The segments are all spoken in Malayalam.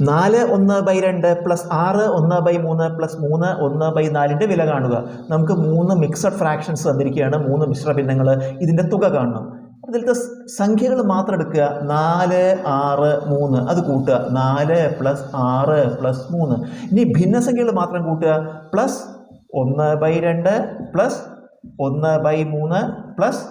നാല് ഒന്ന് ബൈ രണ്ട് പ്ലസ് ആറ് ഒന്ന് ബൈ മൂന്ന് പ്ലസ് മൂന്ന് ഒന്ന് ബൈ നാലിന്റെ വില കാണുക. നമുക്ക് മൂന്ന് മിക്സഡ് ഫ്രാക്ഷൻസ് തന്നിരിക്കുകയാണ്. മൂന്ന് മിശ്ര ഭിന്നങ്ങൾ ഇതിന്റെ തുക കാണണം. അതിലത്തെ സംഖ്യകൾ മാത്രം എടുക്കുക. നാല് ആറ് മൂന്ന്. അത് കൂട്ടുക. നാല് പ്ലസ് ആറ് പ്ലസ് മൂന്ന്. ഇനി ഭിന്നസംഖ്യകൾ മാത്രം കൂട്ടുക. പ്ലസ് ഒന്ന് ബൈ രണ്ട് പ്ലസ് ഒന്ന് ബൈ മൂന്ന് പ്ലസ്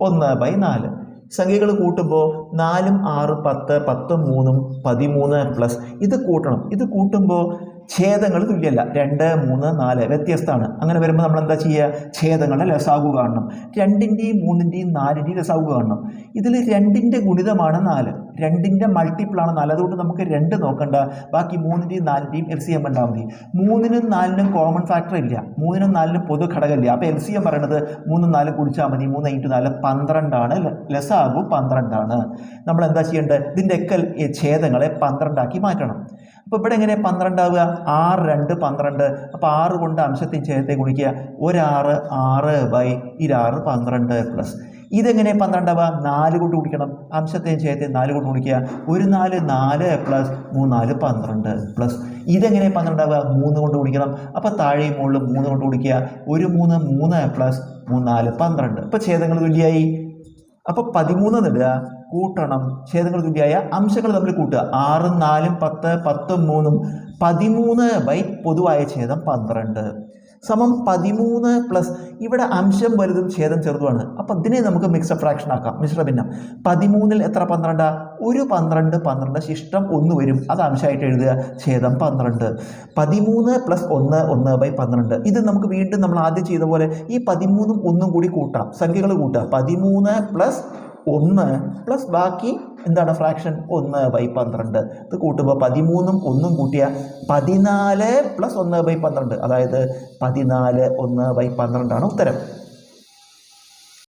ഒന്ന് ബൈ നാല്. സംഖ്യകൾ കൂട്ടുമ്പോൾ നാലും ആറ് പത്ത് പത്തും മൂന്നും പതിമൂന്ന് പ്ലസ് ഇത് കൂട്ടണം. ഇത് കൂട്ടുമ്പോൾ ഛേദങ്ങൾ തുല്യമല്ല. രണ്ട് മൂന്ന് നാല് വ്യത്യസ്തമാണ്. അങ്ങനെ വരുമ്പോൾ നമ്മൾ എന്താ ചെയ്യുക? ഛേദങ്ങളുടെ ലസാഗു കാണണം. രണ്ടിന്റെയും മൂന്നിന്റെയും നാലിന്റെയും ലസാഗു കാണണം. ഇതിൽ രണ്ടിന്റെ ഗുണിതമാണ് നാല്. രണ്ടിന്റെ മൾട്ടിപ്പിളാണ് നാല് അതുകൊണ്ട് നമുക്ക് രണ്ട് നോക്കണ്ട. ബാക്കി മൂന്നിന്റെയും നാലിന്റെയും എൽ സി എം ഉണ്ടാവും മതി മൂന്നിനും നാലിനും കോമൺ ഫാക്ടർ ഇല്ല. മൂന്നിനും നാലിനും പൊതു ഘടകമില്ല. അപ്പോൾ എൽ സി എം പറയണത് മൂന്നും നാലും കുടിച്ചാൽ മതി. മൂന്ന് ഇന്റു നാല് പന്ത്രണ്ടാണ്. ലെസ് ആകും പന്ത്രണ്ടാണ്. നമ്മൾ എന്താ ചെയ്യേണ്ടത്? ഇതിന്റെ എക്കൽ ഛേദങ്ങളെ പന്ത്രണ്ടാക്കി മാറ്റണം. അപ്പോൾ ഇവിടെ എങ്ങനെ പന്ത്രണ്ടാവുക? ആറ് രണ്ട് പന്ത്രണ്ട്. അപ്പോൾ ആറ് കൊണ്ട് അംശത്തിന്റെ ഛേദത്തെ ഗുണിക്കുക. ഒരാറ് ആറ് ബൈ ഇരാറ് പന്ത്രണ്ട് പ്ലസ്. ഇതെങ്ങനെ പന്ത്രണ്ടവ? നാല് കൊണ്ട് കുടിക്കണം അംശത്തെയും ഛേദത്തെയും നാല് കൊണ്ട് കുടിക്കുക ഒരു നാല് നാല് പ്ലസ് മൂന്നാൽ പന്ത്രണ്ട് പ്ലസ്. ഇതെങ്ങനെ പന്ത്രണ്ടാവുക മൂന്ന് കൊണ്ട് കുടിക്കണം അപ്പോൾ താഴെയും മുകളിലും മൂന്ന് കൊണ്ട് കുടിക്കുക ഒരു മൂന്ന് മൂന്ന് പ്ലസ് മൂന്നാൽ പന്ത്രണ്ട്. അപ്പോൾ ഛേദങ്ങൾ തുല്യമായി അപ്പോൾ പതിമൂന്ന് നിടുക കൂട്ടണം. ഛേദങ്ങൾ തുല്യമായ അംശങ്ങൾ തമ്മിൽ കൂട്ടുക. ആറും നാലും പത്ത് പത്തും മൂന്നും. പതിമൂന്ന് ബൈ പൊതുവായ ഛേദം പന്ത്രണ്ട്. സമം പതിമൂന്ന് പ്ലസ് ഇവിടെ അംശം വലുതും ഛേദം ചെറുതുമാണ്. അപ്പം ഇതിനെ നമുക്ക് മിക്സഡ് ഫ്രാക്ഷൻ ആക്കാം. മിശ്ര ഭിന്നം. പതിമൂന്നിൽ എത്ര പന്ത്രണ്ടാ? ഒരു പന്ത്രണ്ട് പന്ത്രണ്ട് ശിഷ്ടം ഒന്ന് വരും. അത് അംശമായിട്ട് എഴുതുക. ഛേദം പന്ത്രണ്ട്. പതിമൂന്ന് പ്ലസ് ഒന്ന് ഒന്ന് ബൈ പന്ത്രണ്ട്. ഇത് നമുക്ക് വീണ്ടും നമ്മൾ ആദ്യം ചെയ്ത പോലെ ഈ പതിമൂന്നും ഒന്നും കൂടി കൂട്ടാം. സംഖ്യകൾ കൂട്ടുക. പതിമൂന്ന് പ്ലസ് ഒന്ന് പ്ലസ് ബാക്കി എന്താണ് ഫ്രാക്ഷൻ ഒന്ന് ബൈ പന്ത്രണ്ട്. ഇത് കൂട്ടുമ്പോൾ പതിമൂന്നും ഒന്നും കൂട്ടിയ പതിനാല് പ്ലസ് ഒന്ന് ബൈ പന്ത്രണ്ട്. അതായത് പതിനാല് ഒന്ന് ബൈ പന്ത്രണ്ടാണ് ഉത്തരം.